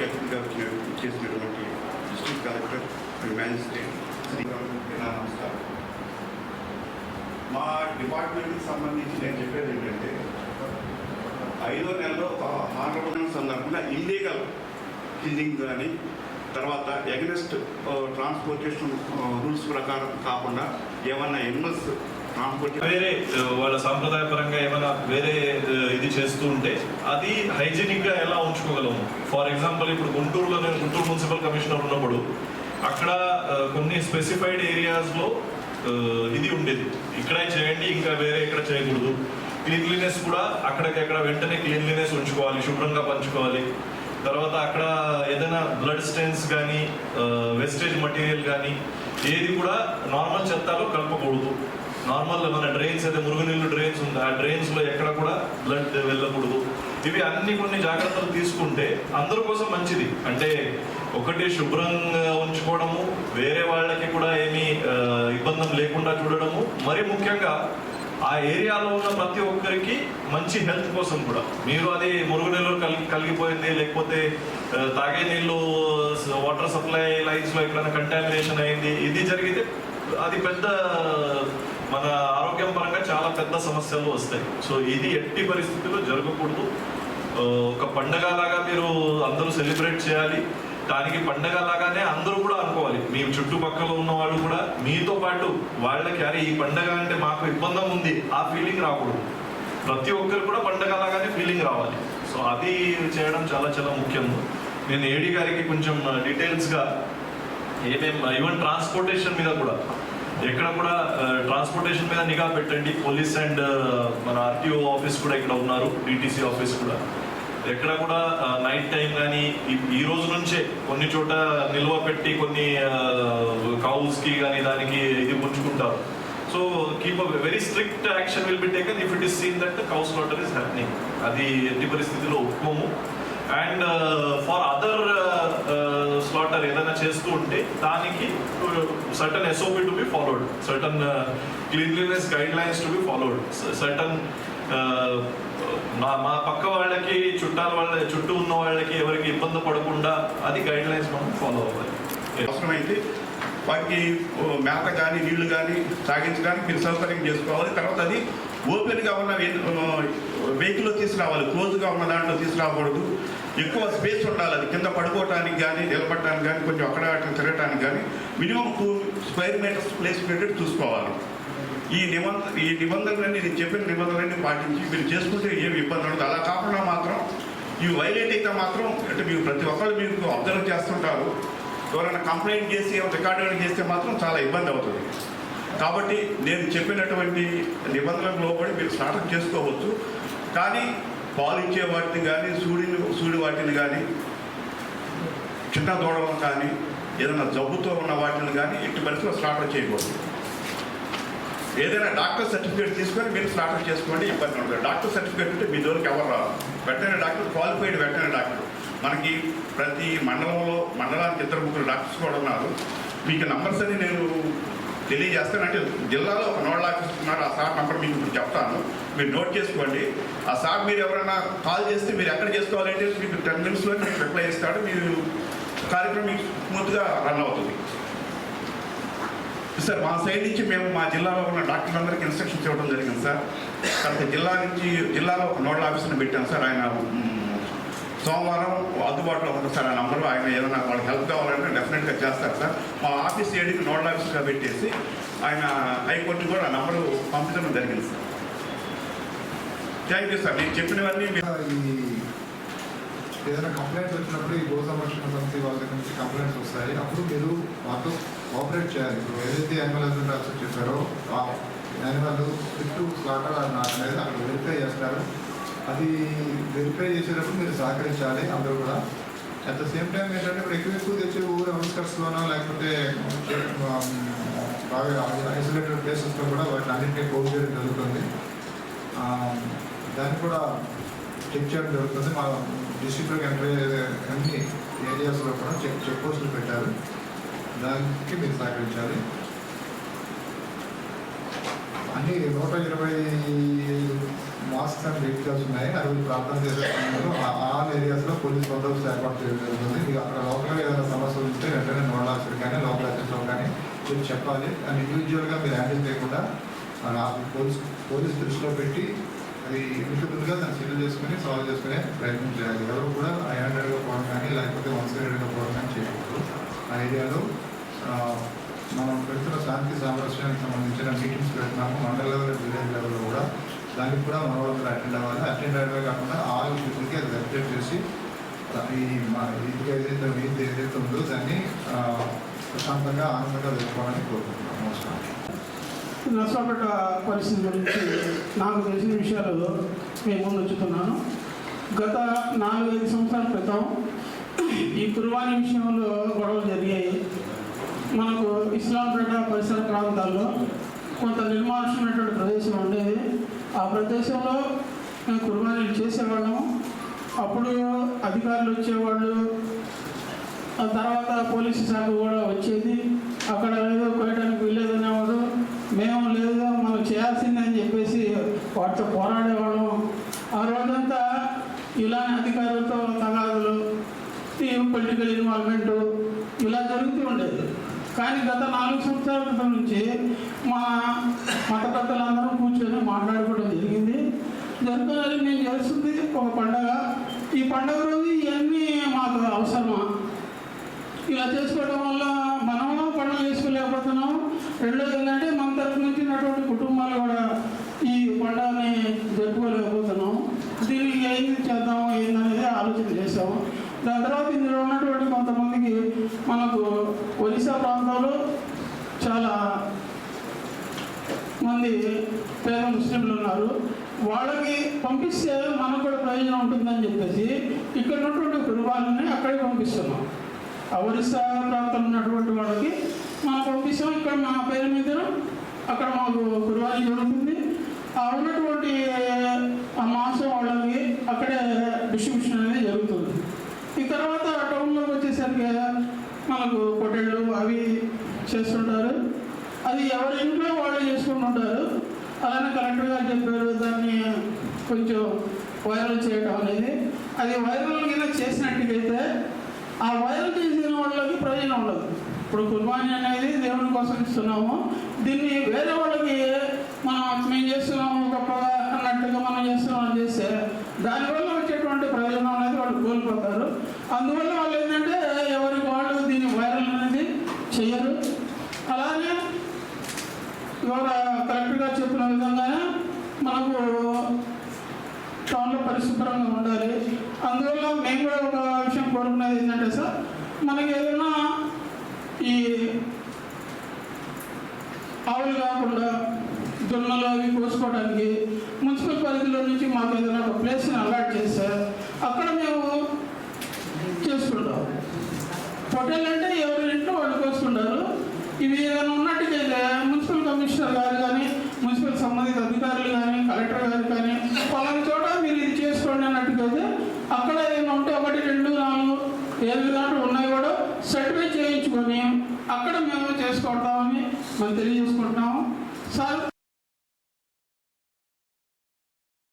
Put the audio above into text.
ముఖ్య అతిథిగా వచ్చిన చేసినటువంటి డిస్ట్రిక్ట్ కలెక్టర్ అండ్ మ్యాజిస్ట్రేట్ శ్రీరాముకి నా నమస్కారం మా డిపార్ట్మెంట్కి సంబంధించి నేను చెప్పేది ఏంటంటే ఐదో నెలలో ఒక హానరబుల్ సందర్భంగా ఇల్లీగల్ టీజింగ్ కానీ తర్వాత ఎగనెస్ట్ ట్రాన్స్పోర్టేషన్ రూల్స్ ప్రకారం కాకుండా ఏమన్నా ఎనిమల్స్ వేరే వాళ్ళ సాంప్రదాయపరంగా ఏమైనా వేరే ఇది చేస్తూ ఉంటే అది హైజీనిక్గా ఎలా ఉంచుకోగలము ఫర్ ఎగ్జాంపుల్ ఇప్పుడు గుంటూరులో నేను గుంటూరు మున్సిపల్ కమిషనర్ ఉన్నప్పుడు అక్కడ కొన్ని స్పెసిఫైడ్ ఏరియాస్లో ఇది ఉండేది. ఇక్కడే చేయండి ఇంకా వేరే ఇక్కడ చేయకూడదు. క్లీన్లీనెస్ కూడా అక్కడికక్కడ వెంటనే క్లీన్లీనెస్ ఉంచుకోవాలి శుభ్రంగా పంచుకోవాలి. తర్వాత అక్కడ ఏదైనా బ్లడ్ స్టెన్స్ కానీ వెస్టేజ్ మటీరియల్ కానీ ఏది కూడా నార్మల్ చెత్తలో కలపకూడదు. నార్మల్ మన డ్రైన్స్ అయితే మురుగునీళ్ళు డ్రైన్స్ ఉంది ఆ డ్రైన్స్లో ఎక్కడ కూడా బ్లడ్ వెళ్ళకూడదు. ఇవి అన్ని కొన్ని జాగ్రత్తలు తీసుకుంటే అందరి కోసం మంచిది. అంటే ఒకటి శుభ్రంగా ఉంచుకోవడము వేరే వాళ్ళకి కూడా ఏమీ ఇబ్బంది లేకుండా చూడడము. మరి ముఖ్యంగా ఆ ఏరియాలో ఉన్న ప్రతి ఒక్కరికి మంచి హెల్త్ కోసం కూడా. మీరు అది మురుగునీళ్ళు కలిగి కలిగిపోయింది లేకపోతే తాగే నీళ్ళు వాటర్ సప్లై లైన్స్లో ఎక్కడైనా కంటామినేషన్ అయింది ఇది జరిగితే అది పెద్ద మన ఆరోగ్యం పరంగా చాలా పెద్ద సమస్యలు వస్తాయి. సో ఇది ఎట్టి పరిస్థితుల్లో జరగకూడదు. ఒక పండగ లాగా మీరు అందరూ సెలబ్రేట్ చేయాలి. దానికి పండగ లాగానే అందరూ కూడా అనుకోవాలి. మీ చుట్టుపక్కల ఉన్న వాళ్ళు కూడా మీతో పాటు వాళ్ళకి అరే ఈ పండగ అంటే మాకు ఇబ్బంది ఉంది ఆ ఫీలింగ్ రాకూడదు. ప్రతి ఒక్కరు కూడా పండగ లాగానే ఫీలింగ్ రావాలి. సో అది చేయడం చాలా చాలా ముఖ్యం. నేను ఏడి గారికి కొంచెం డీటెయిల్స్గా ఏమేమి ఈవెన్ ట్రాన్స్పోర్టేషన్ మీద కూడా ఎక్కడ కూడా ట్రాన్స్పోర్టేషన్ మీద నిఘా పెట్టండి. పోలీస్ అండ్ మన ఆర్టీఓ ఆఫీస్ కూడా ఇక్కడ ఉన్నారు డిటీసీ ఆఫీస్ కూడా. ఎక్కడ కూడా నైట్ టైం కానీ ఈ రోజు నుంచే కొన్ని చోట నిల్వ పెట్టి కొన్ని కౌస్కి కానీ దానికి ఇది ఉంచుకుంటారు so keep very strict action will be taken if it is seen that cows slaughter is happening అది ఎట్టి పరిస్థితిలో ఒప్పుకోము అండ్ ఫర్ అదర్ స్లాటర్ ఏదైనా చేస్తూ ఉంటే దానికి certain SOP to be followed certain cleanliness guidelines to be followed certain మా మా పక్క వాళ్ళకి చుట్టాల వాళ్ళ చుట్టూ ఉన్న వాళ్ళకి ఎవరికి ఇబ్బంది పడకుండా అది గైడ్ లైన్స్ మనం ఫాలో అవ్వాలి. అవసరమైతే వాటికి uh, మేత కానీ నీళ్ళు కానీ సాగించడానికి మీరు సౌకర్యం చేసుకోవాలి. తర్వాత అది ఓపెన్గా ఉన్న వెహికల్లో తీసుకురావాలి క్లోజ్గా ఉన్న దాంట్లో తీసుకురాకూడదు. ఎక్కువ స్పేస్ ఉండాలి అది. కింద పడుకోవటానికి కానీ నిలబడటానికి కానీ కొంచెం అక్కడ అక్కడ తిరగటానికి కానీ minimum two square metres place పెట్టి చూసుకోవాలి. ఈ నిబంధన ఈ నిబంధనలన్నీ నేను చెప్పిన నిబంధనలన్నీ పాటించి మీరు చేసుకుంటే ఏమి ఇబ్బంది ఉండదు. అలా కాకుండా మాత్రం ఈ వైలేట్ అయితే మాత్రం అంటే మీరు ప్రతి ఒక్కరు మీకు అబ్జర్వ్ చేస్తుంటారు. ఎవరైనా కంప్లైంట్ చేసి రికార్డు చేస్తే మాత్రం చాలా ఇబ్బంది అవుతుంది. కాబట్టి నేను చెప్పినటువంటి నిబంధనలకు లోబడి మీరు స్టార్ట్ చేసుకోవచ్చు. కానీ పాలు ఇచ్చే వాటిని కానీ సూడిని సూడి వాటిని కానీ చిన్న దూడలను కానీ ఏదైనా జబ్బుతో ఉన్న వాటిని కానీ ఎట్టి పరిస్థితుల్లో స్టార్ట్ చేయకూడదు. ఏదైనా డాక్టర్ సర్టిఫికేట్ తీసుకొని మీరు స్టార్ట్ చేసుకోండి ఇబ్బంది ఉండదు. డాక్టర్ సర్టిఫికేట్ ఉంటే మీ దూరకు ఎవరు రాదు వెంటనే డాక్టర్ క్వాలిఫైడ్ వెంటనే డాక్టర్. మనకి ప్రతి మండలంలో మండలానికి ఇద్దరు ముగ్గురు డాక్టర్స్ కూడా ఉన్నారు. మీకు నంబర్స్ అని నేను తెలియజేస్తానంటే జిల్లాలో ఒక నోడల్ ఆఫీసర్ ఉన్నారు. ఆ సార్ నంబర్ మీకు ఇప్పుడు చెప్తాను. మీరు నోట్ చేసుకోండి. ఆ సార్ మీరు ఎవరైనా కాల్ చేస్తే మీరు ఎక్కడ చేసుకోవాలంటే మీకు టెన్ మినిట్స్లో మీకు రిప్లై ఇస్తాడు. మీరు కార్యక్రమం మీకు స్మూత్గా రన్ అవుతుంది. సార్ మా సైడ్ నుంచి మేము మా జిల్లాలో ఉన్న డాక్టర్లందరికీ ఇన్స్ట్రక్షన్స్ ఇవ్వడం జరిగింది సార్. తర్వాత జిల్లా నుంచి జిల్లాలో ఒక నోడల్ ఆఫీసర్ని పెట్టాం సార్. ఆయన సోమవారం అందుబాటులో ఉంటుంది సార్ ఆ నంబర్ ఆయన ఏదైనా వాళ్ళకి హెల్ప్ కావాలంటే డెఫినెట్గా చేస్తారు సార్. మా ఆఫీస్ ఏడికి నోడల్ ఆఫీస్గా పెట్టేసి ఆయన హైకోర్టు కూడా ఆ నంబరు పంపించడం జరిగింది సార్. Thank you sir. నేను చెప్పినవన్నీ మీరు ఏదైనా కంప్లైంట్స్ వచ్చినప్పుడు ఈ గో సంరక్షణ సమితి వాళ్ళ దగ్గర నుంచి కంప్లైంట్స్ వస్తాయి. అప్పుడు మీరు మాతో కోఆపరేట్ చేయాలి. ఇప్పుడు ఏదైతే యానిమల్ హస్బెండరీ చెప్పారో ఆ యానిమల్ చుట్టూ స్లాటర్ అనేది అక్కడ వెరిఫై చేస్తారు. అది వెరిఫై చేసేటప్పుడు మీరు సహకరించాలి అందరూ కూడా. అట్ ద సేమ్ టైం ఏంటంటే ఇప్పుడు ఎక్కువ ఎక్కువ తెచ్చే ఊరు అవుట్స్కట్స్లోనో లేకపోతే బాగా ఐసోలేటెడ్ ప్లేసెస్లో కూడా వాటిని అన్నింటినీ క్లోజ్ చేయడం జరుగుతుంది. దాన్ని కూడా చెక్ చేయడం జరుగుతుంది. మా డిస్టిక్లోకి ఎంటర్ అయ్యే అన్ని ఏరియాస్లో కూడా చెక్ చెక్ పోస్టులు పెట్టారు. దానికి మీరు సహకరించాలి. అన్ని నూట ఇరవై మాస్క్స్ అండ్ వెహికల్స్ ఉన్నాయి. అవి ప్రార్థన చేసే సమయంలో ఆ- ఆల్ ఏరియాస్లో పోలీస్ బందోబస్తు ఏర్పాటు చేయడం జరుగుతుంది మీకు అక్కడ లోపల ఏదైనా సమస్యలు ఉంటే వెంటనే నోడల్ ఆఫీసర్ కానీ లోకల్ అసిస్టెంట్ కానీ మీరు చెప్పాలి. అండ్ ఇండివిజువల్గా మీరు హ్యాండిల్ చేయకుండా పోలీస్ పోలీస్ దృష్టిలో పెట్టి అది ఇంటిగా దాన్ని సెటిల్ చేసుకుని సాల్వ్ చేసుకునే ప్రయత్నం చేయాలి. ఎవరు కూడా ఐ హండ్రెడ్గా పోవడం కానీ లేకపోతే వన్ సైడెడ్గా పోవడం కానీ చేయకూడదు. ఆ ఏరియాలో మనం పెడుతున్న శాంతి సామరస్యానికి సంబంధించిన మీటింగ్స్ పెడుతున్నాము. మండల లెవెల్ విలేజ్ లెవెల్లో కూడా దానికి కూడా మన వాళ్ళు అటెండ్ అవ్వాలి. అటెండ్ అవ్వడమే కాకుండా ఆల్ పీపుల్కి అది రెప్రెట్ చేసి ఈ మా ఇది ఏదైతే ఇది ఏదైతే ఉందో దాన్ని ప్రశాంతంగా ఆనందంగా జరుపుకోవాలని కోరుకుంటున్నాను నమస్కారం నర్సాపేట పరిస్థితి గురించి నాకు తెలిసిన విషయాలు మేము ముందు గత నాలుగైదు సంవత్సరాల క్రితం ఈ కుర్వాణి విషయంలో గొడవలు జరిగాయి. మనకు ఇస్లాంపేట పరిసర ప్రాంతాల్లో కొంత నిర్మానుషమైనటువంటి ప్రదేశం ఉండేది. ఆ ప్రదేశంలో మేము కుర్బానీలు చేసేవాళ్ళము. అప్పుడు అధికారులు వచ్చేవాళ్ళు. ఆ తర్వాత పోలీసు శాఖ కూడా వచ్చేది. అక్కడ ఏదో కోయడానికి వీల్లేదు అనేవాడు మేము లేదు మనం చేయాల్సిందే అని చెప్పేసి వాటితో పోరాడేవాళ్ళం ఆ రోజంతా ఇలానే అధికారులతో తగాదులు పొలిటికల్ ఇన్వాల్వ్మెంట్ ఇలా జరుగుతూ ఉండేది. కానీ గత నాలుగు సంవత్సరాల క్రితం నుంచి మా మత పెద్దలందరూ కూర్చొని మాట్లాడుకోవడం జరిగింది. జరుగుతున్నది మేము చేస్తుంది ఒక పండగ. ఈ పండగ రోజు ఇవన్నీ మాకు అవసరమా? ఇలా చేసుకోవడం వల్ల మనము పండుగ చేసుకోలేకపోతున్నాం రెండోది ఏంటంటే మన తరఫు నుంచి ఉన్నటువంటి కుటుంబాలు కూడా ఈ పండుగని జరుపుకోలేకపోతున్నాం దీనికి ఏం చేద్దాం ఏందనేది ఆలోచన చేసాము దాని తర్వాత ఇందులో ఉన్నటువంటి కొంతమందికి మనకు ఒరిస్సా ప్రాంతంలో చాలా మంది పేద ముస్లింలు ఉన్నారు. వాళ్ళకి పంపిస్తే మనకు కూడా ప్రయోజనం ఉంటుందని చెప్పేసి ఇక్కడ ఉన్నటువంటి కుటుంబాలని అక్కడికి పంపిస్తున్నాం. ఆ ఒరిస్సా ప్రాంతంలో ఉన్నటువంటి వాళ్ళకి మనం పంపిస్తాం. ఇక్కడ మా పేరు మీద అక్కడ మాకు కుర్బానీ జరుగుతుంది ఆ ఉన్నటువంటి ఆ మాసం వాళ్ళకి అక్కడే డిస్ట్రిబ్యూషన్ అనేది జరుగుతుంది. ఈ తర్వాత టౌన్లోకి వచ్చేసరికి మనకు పొట్టేళ్ళు అవి చేస్తుంటారు. అది ఎవరి ఇంట్లో వాళ్ళు చేసుకుంటుంటారు అలానే కలెక్టర్ గారు చెప్పారు దాన్ని కొంచెం వైరల్ చేయడం అనేది. అది వైరల్ కింద చేసినట్టుకైతే ఆ వైరల్ చేసిన వాళ్ళకి ప్రయోజనం ఉండదు. ఇప్పుడు కుర్బానీ అనేది దేవుని కోసం ఇస్తున్నాము. దీన్ని వేరే వాళ్ళకి మనం మేము చేస్తున్నాము గొప్పగా అన్నట్టుగా మనం చేస్తున్నాం అని చేస్తే దానివల్ల వచ్చేటువంటి ప్రయోజనం అనేది వాళ్ళు కోల్పోతారు. అందువల్ల వాళ్ళు ఏంటంటే ఎవరికి వాళ్ళు దీన్ని వైరల్ అనేది చేయరు అలానే ఇవాళ కరెక్ట్గా చెప్పిన విధంగానే మనకు టౌన్లో పరిశుభ్రంగా ఉండాలి. అందువల్ల మేము కూడా ఒక విషయం కోరుకునేది ఏంటంటే సార్ మనకి ఏదైనా ఈ ఆవులు కాకుండా జొన్నలు అవి కోసుకోవడానికి మున్సిపల్ పరిధిలో నుంచి మాకు ఏదైనా ఒక ప్లేస్ని అలాట్ చేస్తే అక్కడ మేము చేసుకుంటాం. హోటల్ అంటే ఎవరి ఇంట్లో వాళ్ళు కోసుకుంటారు. ఇవి ఏదైనా ఉన్నట్టుకైతే మున్సిపల్ కమిషనర్ గారు కానీ మున్సిపల్ సంబంధిత అధికారులు కానీ కలెక్టర్ గారు కానీ పలాని చోట మీరు ఇది చేసుకోండి అన్నట్టుకైతే అక్కడ ఏదైనా ఉంటే ఒకటి రెండు నాలుగు ఏడు దాంట్లో ఉన్నాయి కూడా సర్టిఫై చేయించుకొని అక్కడ మేము చేసుకుంటామని మనం తెలియజేసుకుంటున్నాము. సార్